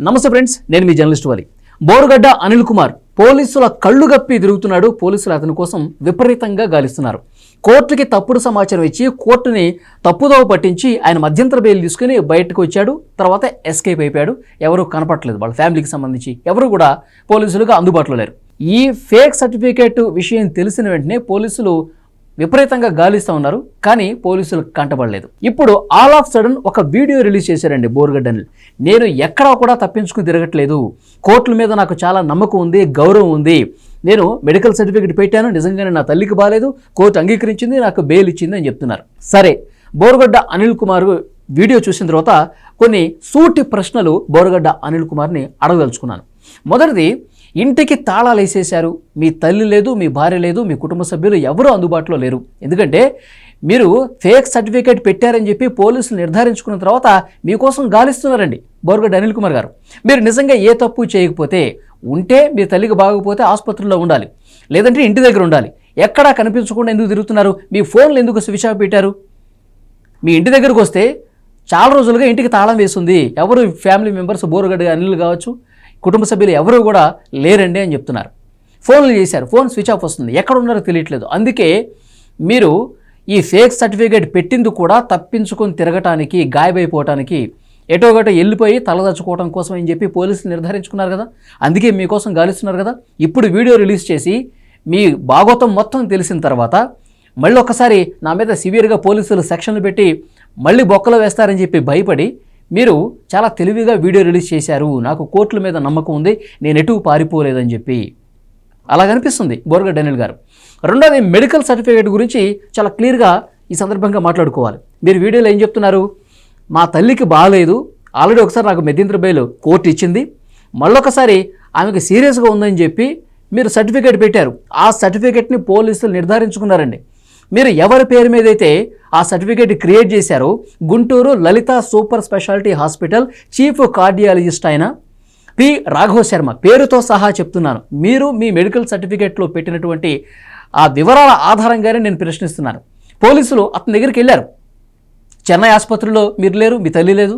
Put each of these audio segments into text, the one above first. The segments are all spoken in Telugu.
నమస్తే ఫ్రెండ్స్ నేను మీ జర్నలిస్ట్ వాలి. బోరుగడ్డ అనిల్ కుమార్ పోలీసుల కళ్ళు గప్పి తిరుగుతున్నాడు. పోలీసులు అతని కోసం విపరీతంగా గాలిస్తున్నారు. కోర్టుకి తప్పుడు సమాచారం ఇచ్చి కోర్టుని తప్పుదోవ పట్టించి ఆయన మధ్యంతర బెయిల్ తీసుకుని బయటకు వచ్చాడు. తర్వాత ఎస్కేప్ అయిపోయాడు. ఎవరు కనపట్లేదు వాళ్ళ ఫ్యామిలీకి సంబంధించి ఎవరు కూడా పోలీసులుగా అందుబాటులో లేరు. ఈ ఫేక్ సర్టిఫికేట్ విషయం తెలిసిన వెంటనే పోలీసులు విపరీతంగా గాలిస్తూ ఉన్నారు కానీ పోలీసులకు కంటపడలేదు. ఇప్పుడు ఆల్ ఆఫ్ సడన్ ఒక వీడియో రిలీజ్ చేశారండి బోర్గడ్డని నేను ఎక్కడా కూడా తప్పించుకుని తిరగట్లేదు. కోర్టుల మీద నాకు చాలా నమ్మకం ఉంది గౌరవం ఉంది. నేను మెడికల్ సర్టిఫికేట్ పెట్టాను నిజంగానే నా తల్లికి బాగాలేదు కోర్టు అంగీకరించింది నాకు బెయిల్ ఇచ్చింది అని చెప్తున్నారు. సరే బోర్గడ్డ అనిల్ కుమార్ వీడియో చూసిన తర్వాత కొన్ని సూటి ప్రశ్నలు బోరగడ్డ అనిల్ కుమార్ని అడగదలుచుకున్నాను. మొదటిది ఇంటికి తాళాలు వేసేశారు. మీ తల్లి లేదు మీ భార్య లేదు మీ కుటుంబ సభ్యులు ఎవరూ అందుబాటులో లేరు. ఎందుకంటే మీరు ఫేక్ సర్టిఫికేట్ పెట్టారని చెప్పి పోలీసులు నిర్ధారించుకున్న తర్వాత మీకోసం గాలిస్తున్నారండి బోరుగడ్డ అనిల్ కుమార్ గారు. మీరు నిజంగా ఏ తప్పు చేయకపోతే ఉంటే మీ తల్లికి బాగోకపోతే ఆసుపత్రిలో ఉండాలి. లేదంటే ఇంటి దగ్గర ఉండాలి. ఎక్కడా కనిపించకుండా ఎందుకు తిరుగుతున్నారు? మీ ఫోన్లు ఎందుకు స్విచ్ ఆఫ్ పెట్టారు? మీ ఇంటి దగ్గరకు వస్తే చాలా రోజులుగా ఇంటికి తాళం వేస్తుంది ఎవరు ఫ్యామిలీ మెంబర్స్ బోరుగడ్డ అనిల్ కావచ్చు కుటుంబ సభ్యులు ఎవరూ కూడా లేరండి అని చెప్తున్నారు. ఫోన్లు చేశారు. ఫోన్ స్విచ్ ఆఫ్ వస్తుంది. ఎక్కడ ఉన్నారో తెలియట్లేదు. అందుకే మీరు ఈ ఫేక్ సర్టిఫికేట్ పెట్టింది కూడా తప్పించుకొని తిరగటానికి గాయబైపోవటానికి ఎటో గటో వెళ్ళిపోయి తలదచ్చుకోవడం కోసం అని చెప్పి పోలీసులు నిర్ధారించుకున్నారు కదా. అందుకే మీకోసం గాలిస్తున్నారు కదా. ఇప్పుడు వీడియో రిలీజ్ చేసి మీ భాగోతం మొత్తం తెలిసిన తర్వాత మళ్ళీ ఒకసారి నా మీద సివియర్గా పోలీసులు సెక్షన్లు పెట్టి మళ్ళీ బొక్కలో వేస్తారని చెప్పి భయపడి మీరు చాలా తెలివిగా వీడియో రిలీజ్ చేశారు. నాకు కోర్టుల మీద నమ్మకం ఉంది. నేను ఎటు పారిపోలేదని చెప్పి. అలా కనిపిస్తుంది బోర్గడ్ డనిల్ గారు. రెండోది మెడికల్ సర్టిఫికేట్ గురించి చాలా క్లియర్గా ఈ సందర్భంగా మాట్లాడుకోవాలి. మీరు వీడియోలో ఏం చెప్తున్నారు? మా తల్లికి బాగాలేదు. ఆల్రెడీ ఒకసారి నాకు మెదింత్ర బెయిల్ కోర్టు ఇచ్చింది. మళ్ళొకసారి ఆమెకి సీరియస్గా ఉందని చెప్పి మీరు సర్టిఫికేట్ పెట్టారు. ఆ సర్టిఫికేట్ని పోలీసులు నిర్ధారించుకున్నారండి. మీరు ఎవరి పేరు మీద అయితే ఆ సర్టిఫికేట్ క్రియేట్ చేశారో Guntur Lalitha super speciality hospital chief cardiologist అయిన పి రాఘవ శర్మ పేరుతో సహా చెప్తున్నాను. మీరు మీ మెడికల్ సర్టిఫికేట్లో పెట్టినటువంటి ఆ వివరాల ఆధారంగానే నేను ప్రశ్నిస్తున్నాను. పోలీసులు అతని దగ్గరికి వెళ్ళారు. చెన్నై ఆసుపత్రిలో మీరు లేరు మీ తల్లి లేదు.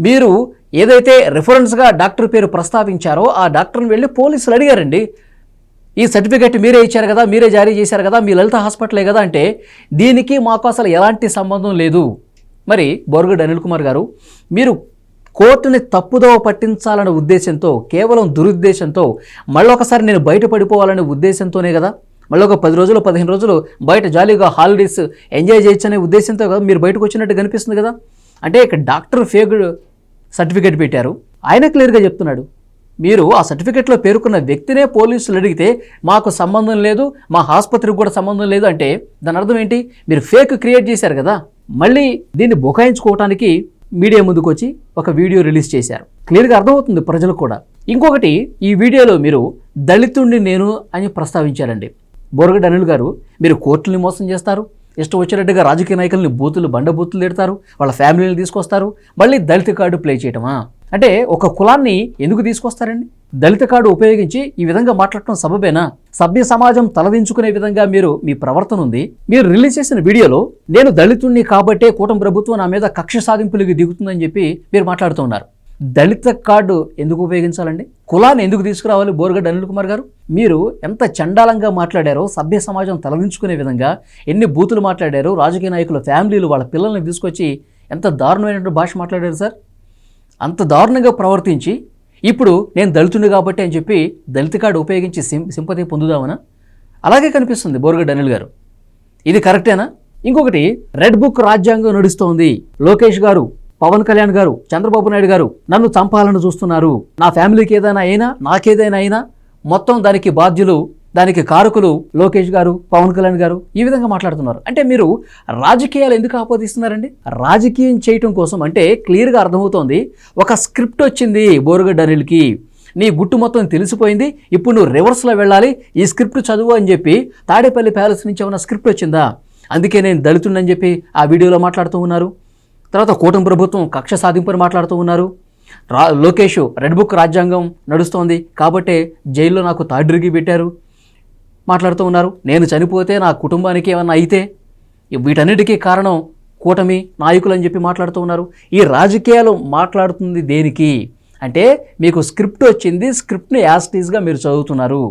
మీరు ఏదైతే రెఫరెన్స్గా డాక్టర్ పేరు ప్రస్తావించారో ఆ డాక్టర్ని వెళ్ళి పోలీసులు అడిగారండి. ఈ సర్టిఫికేట్ మీరే ఇచ్చారు కదా మీరే జారీ చేశారు కదా మీ లలిత హాస్పిటలే కదా అంటే దీనికి మాకు అసలు ఎలాంటి సంబంధం లేదు. మరి బొరుగుడు అనిల్ కుమార్ గారు మీరు కోర్టుని తప్పుదోవ పట్టించాలనే ఉద్దేశంతో కేవలం దురుద్దేశంతో మళ్ళొకసారి నేను బయటపడిపోవాలనే ఉద్దేశంతోనే కదా మళ్ళీ ఒక పది రోజులు పదిహేను రోజులు బయట జాలీగా హాలిడేస్ ఎంజాయ్ చేయొచ్చనే ఉద్దేశంతో కదా మీరు బయటకు వచ్చినట్టు కనిపిస్తుంది కదా. అంటే ఇక్కడ డాక్టర్ ఫేక్ సర్టిఫికేట్ పెట్టారు. ఆయన క్లియర్గా చెప్తున్నాడు. మీరు ఆ సర్టిఫికేట్లో పేర్కొన్న వ్యక్తినే పోలీసులు అడిగితే మాకు సంబంధం లేదు మా ఆసుపత్రికి కూడా సంబంధం లేదు అంటే దాని అర్థం ఏంటి? మీరు ఫేక్ క్రియేట్ చేశారు కదా. మళ్ళీ దీన్ని బుకాయించుకోవటానికి మీడియా ముందుకు వచ్చి ఒక వీడియో రిలీజ్ చేశారు. క్లియర్గా అర్థమవుతుంది ప్రజలకు కూడా. ఇంకొకటి ఈ వీడియోలో మీరు దళితుణ్ణి నేను అని ప్రస్తావించారండి. బోరగడ్డ అనిల్ గారు మీరు కోర్టుల్ని మోసం చేస్తారు ఇష్టం వచ్చినట్టుగా రాజకీయ నాయకుల్ని బూతులు బండ బూతులు తిడతారు వాళ్ళ ఫ్యామిలీని తీసుకొస్తారు మళ్ళీ దళిత కార్డు ప్లే చేయటమా? అంటే ఒక కులాన్ని ఎందుకు తీసుకొస్తారండి? దళిత కార్డు ఉపయోగించి ఈ విధంగా మాట్లాడటం సబబేనా? సభ్య సమాజం తలదించుకునే విధంగా మీరు మీ ప్రవర్తన ఉంది. మీరు రిలీజ్ చేసిన వీడియోలో నేను దళితుణ్ణి కాబట్టే కూటమి ప్రభుత్వం నా మీద కక్ష సాధింపులకి దిగుతుందని చెప్పి మీరు మాట్లాడుతున్నారు దళిత కార్డు ఎందుకు ఉపయోగించాలండి? కులాన్ని ఎందుకు తీసుకురావాలి బోర్గడ్డ అనిల్ కుమార్ గారు? మీరు ఎంత చండాలంగా మాట్లాడారో సభ్య సమాజం తలదించుకునే విధంగా ఎన్ని బూతులు మాట్లాడారో రాజకీయ నాయకుల ఫ్యామిలీలు వాళ్ళ పిల్లల్ని తీసుకొచ్చి ఎంత దారుణమైనటువంటి భాష మాట్లాడారు సార్? అంత దారుణంగా ప్రవర్తించి ఇప్పుడు నేను దళితుడు కాబట్టి అని చెప్పి దళిత కార్డు ఉపయోగించి సిం సింపతి పొందుదామనా? అలాగే కనిపిస్తుంది బోర్గడ్డ అనిల్ గారు. ఇది కరెక్టేనా? ఇంకొకటి రెడ్ బుక్ రాజ్యాంగం నడుస్తోంది. లోకేష్ గారు పవన్ కళ్యాణ్ గారు చంద్రబాబు నాయుడు గారు నన్ను చంపాలని చూస్తున్నారు. నా ఫ్యామిలీకి ఏదైనా అయినా నాకేదైనా అయినా మొత్తం దానికి బాధ్యులు దానికి కారకులు లోకేష్ గారు పవన్ కళ్యాణ్ గారు ఈ విధంగా మాట్లాడుతున్నారు. అంటే మీరు రాజకీయాలు ఎందుకు ఆపోదిస్తున్నారండి? రాజకీయం చేయటం కోసం అంటే క్లియర్గా అర్థమవుతోంది. ఒక స్క్రిప్ట్ వచ్చింది బోరుగడ్డ అనిల్కి. నీ గుట్టు మొత్తం తెలిసిపోయింది. ఇప్పుడు నువ్వు రివర్స్లో వెళ్ళాలి. ఈ స్క్రిప్ట్ చదువు అని చెప్పి తాడేపల్లి ప్యాలెస్ నుంచి ఏమైనా స్క్రిప్ట్ వచ్చిందా? అందుకే నేను దళితుండని చెప్పి ఆ వీడియోలో మాట్లాడుతూ ఉన్నారు. తర్వాత కూటమి ప్రభుత్వం కక్ష సాధింపుని మాట్లాడుతూ ఉన్నారు. రా లోకేష్ రెడ్ బుక్ రాజ్యాంగం నడుస్తోంది. కాబట్టే జైల్లో నాకు తాడ్రికి పెట్టారు. మాట్లాడుతూ ఉన్నారు. నేను చనిపోతే నా కుటుంబానికి ఏమన్నా అయితే వీటన్నిటికీ కారణం కూటమి నాయకులు అని చెప్పి మాట్లాడుతూ ఉన్నారు. ఈ రాజకీయాలు మాట్లాడుతుంది దేనికి? అంటే మీకు స్క్రిప్ట్ వచ్చింది స్క్రిప్ట్ని యాస్టీస్గా మీరు చదువుతున్నారు.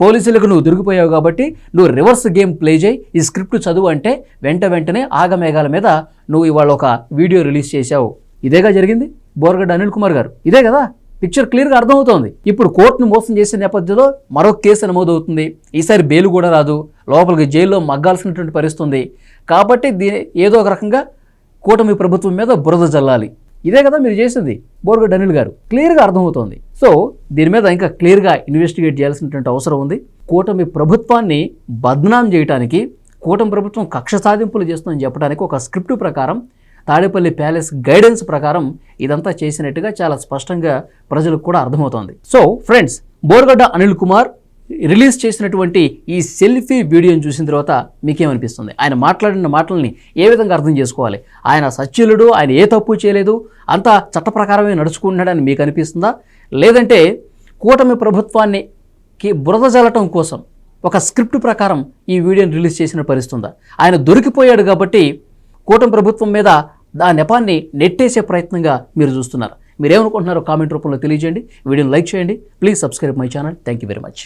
పోలీసులకు నువ్వు దొరికిపోయావు కాబట్టి నువ్వు రివర్స్ గేమ్ ప్లే చేయి. ఈ స్క్రిప్ట్ చదువు అంటే వెంట వెంటనే ఆగమేఘాల మీద నువ్వు ఇవాళ ఒక వీడియో రిలీజ్ చేశావు. ఇదేగా జరిగింది? బోర్గడ్డ అనిల్ కుమార్ గారు. ఇదే కదా? పిక్చర్ క్లియర్గా అర్థమవుతోంది. ఇప్పుడు కోర్టును మోసం చేసే నేపథ్యంలో మరొక కేసు నమోదవుతుంది. ఈసారి బెయిల్ కూడా రాదు. లోపలికి జైల్లో మగ్గాల్సినటువంటి పరిస్థితుంది. కాబట్టి దీని ఏదో ఒక రకంగా కూటమి ప్రభుత్వం మీద బురద జల్లాలి. ఇదే కదా మీరు చేసింది బోర్గడ్ అనిల్ గారు. క్లియర్గా అర్థమవుతోంది. సో దీని మీద ఇంకా క్లియర్గా ఇన్వెస్టిగేట్ చేయాల్సినటువంటి అవసరం ఉంది. కూటమి ప్రభుత్వాన్ని బద్నాం చేయడానికి కూటమి ప్రభుత్వం కక్ష సాధింపులు చేస్తుందని చెప్పడానికి ఒక స్క్రిప్ట్ ప్రకారం తాడేపల్లి ప్యాలెస్ గైడెన్స్ ప్రకారం ఇదంతా చేసినట్టుగా చాలా స్పష్టంగా ప్రజలకు కూడా అర్థమవుతోంది. So friends Borugadda Anil Kumar release చేసినటువంటి ఈ సెల్ఫీ వీడియోని చూసిన తర్వాత మీకేమనిపిస్తుంది? ఆయన మాట్లాడిన మాటల్ని ఏ విధంగా అర్థం చేసుకోవాలి? ఆయన సచ్యులుడు ఆయన ఏ తప్పు చేయలేదు అంతా చట్ట ప్రకారమే నడుచుకుంటున్నాడని మీకు అనిపిస్తుందా లేదంటే కూటమి ప్రభుత్వాన్ని బురద జల్లటం కోసం ఒక స్క్రిప్ట్ ప్రకారం ఈ వీడియోని రిలీజ్ చేసిన పరిస్థితుందా? ఆయన దొరికిపోయాడు కాబట్టి కూటమి ప్రభుత్వం మీద ఆ నెపాన్ని నెట్టేసే ప్రయత్నంగా మీరు చూస్తున్నారు. మీరేమనుకుంటున్నారో కామెంట్ రూపంలో తెలియజేయండి. వీడియోని లైక్ చేయండి. Please subscribe my channel. Thank you very much.